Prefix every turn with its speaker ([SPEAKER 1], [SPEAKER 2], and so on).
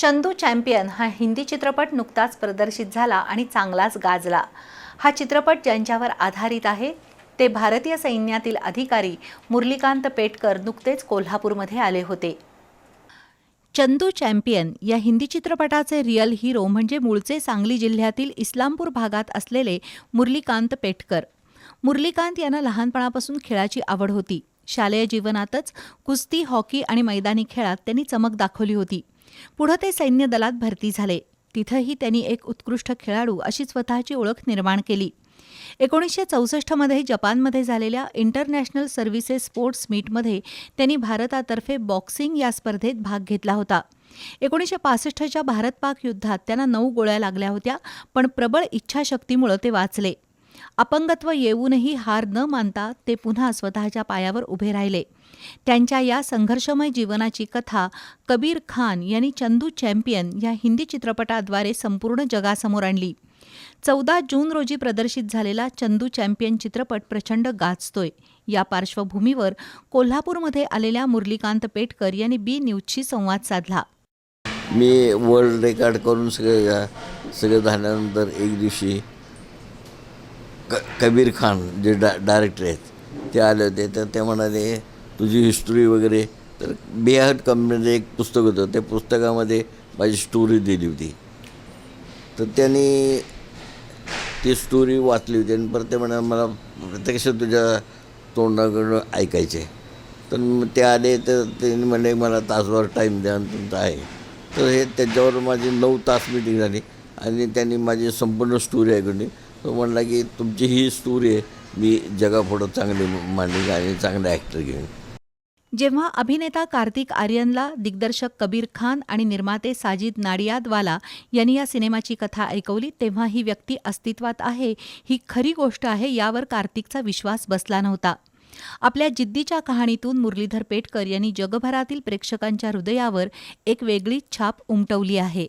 [SPEAKER 1] Chandu champion हा हिंदी चित्रपट नुकताच प्रदर्शित झाला आणि चांगलाच गाजला. हा चित्रपट ज्यांच्यावर आधारित आहे ते भारतीय सैन्यातील अधिकारी मुरलीकांत पेटकर नुकतेच कोल्हापूरमध्ये आले होते. चंदू चॅम्पियन या हिंदी चित्रपटाचे रिअल हिरो म्हणजे मूळचे सांगली जिल्ह्यातील इस्लामपूर भागात असलेले मुरलीकांत पेटकर. मुरलीकांत यांना लहानपणापासून खेळाची आवड होती. शालेय जीवनातच कुस्ती हॉकी आणि मैदानी खेळात त्यांनी चमक दाखवली होती. पुढं ते सैन्य दलात भरती झाले. तिथंही त्यांनी एक उत्कृष्ट खेळाडू अशी स्वतःची ओळख निर्माण केली. एकोणीसशे चौसष्टमध्ये जपानमध्ये झालेल्या इंटरनॅशनल सर्व्हिसेस स्पोर्ट्स मीटमध्ये त्यांनी भारतातर्फे बॉक्सिंग या स्पर्धेत भाग घेतला होता. एकोणीसशे पासष्टच्या भारत पाक युद्धात त्यांना नऊ गोळ्या लागल्या होत्या पण प्रबळ इच्छाशक्तीमुळं ते वाचले. अपंगत्व येऊनही हार न मानता ते पुन्हा स्वतःच्या पायावर उभे राहिले. त्यांच्या या संघर्षमय जीवनाची कथा कबीर खान यांनी चंदू चॅम्पियन या हिंदी चित्रपटाद्वारे संपूर्ण जगासमोर आणली. चौदा जून रोजी प्रदर्शित झालेला चंदू चॅम्पियन चित्रपट प्रचंड गाजतोय. या पार्श्वभूमीवर कोल्हापूरमध्ये आलेल्या मुरलीकांत पेटकर यांनी बी न्यूजशी संवाद साधला.
[SPEAKER 2] मी वर्ल्ड रेकॉर्ड करून सगळे सगळे झाल्यानंतर एक दिवशी क कबीर खान जे डा डायरेक्टर आहेत ते आले होते तर ते म्हणाले तुझी हिस्ट्री वगैरे. तर बेहद कंपनीचं म्हणजे एक पुस्तक होतं त्या पुस्तकामध्ये माझी स्टोरी दिली होती. तर त्यांनी ती स्टोरी वाचली होती आणि परत ते म्हणा मला प्रत्यक्ष तुझ्या तोंडाकडून ऐकायचे तर ते आले तर त्यांनी म्हणले मला तासभर टाईम द्या आणि तुमचा आहे. तर हे त्याच्यावर माझी नऊ तास मिटिंग झाली आणि त्यांनी माझी संपूर्ण स्टोरी ऐकली तो म्हणला की तुमची ही स्टोरी आहे मी जगापुढं चांगली मांडली आणि चांगले ॲक्टर घेईन.
[SPEAKER 1] जेव्हा अभिनेता कार्तिक आर्यनला दिग्दर्शक कबीर खान आणि निर्माते साजिद नाडियादवाला यांनी या सिनेमाची कथा ऐकवली तेव्हा ही व्यक्ती अस्तित्वात आहे ही खरी गोष्ट आहे यावर कार्तिकचा विश्वास बसला नव्हता. आपल्या जिद्दीच्या कहाणीतून मुरलीधर पेटकर यांनी जगभरातील प्रेक्षकांच्या हृदयावर एक वेगळीच छाप उमटवली आहे.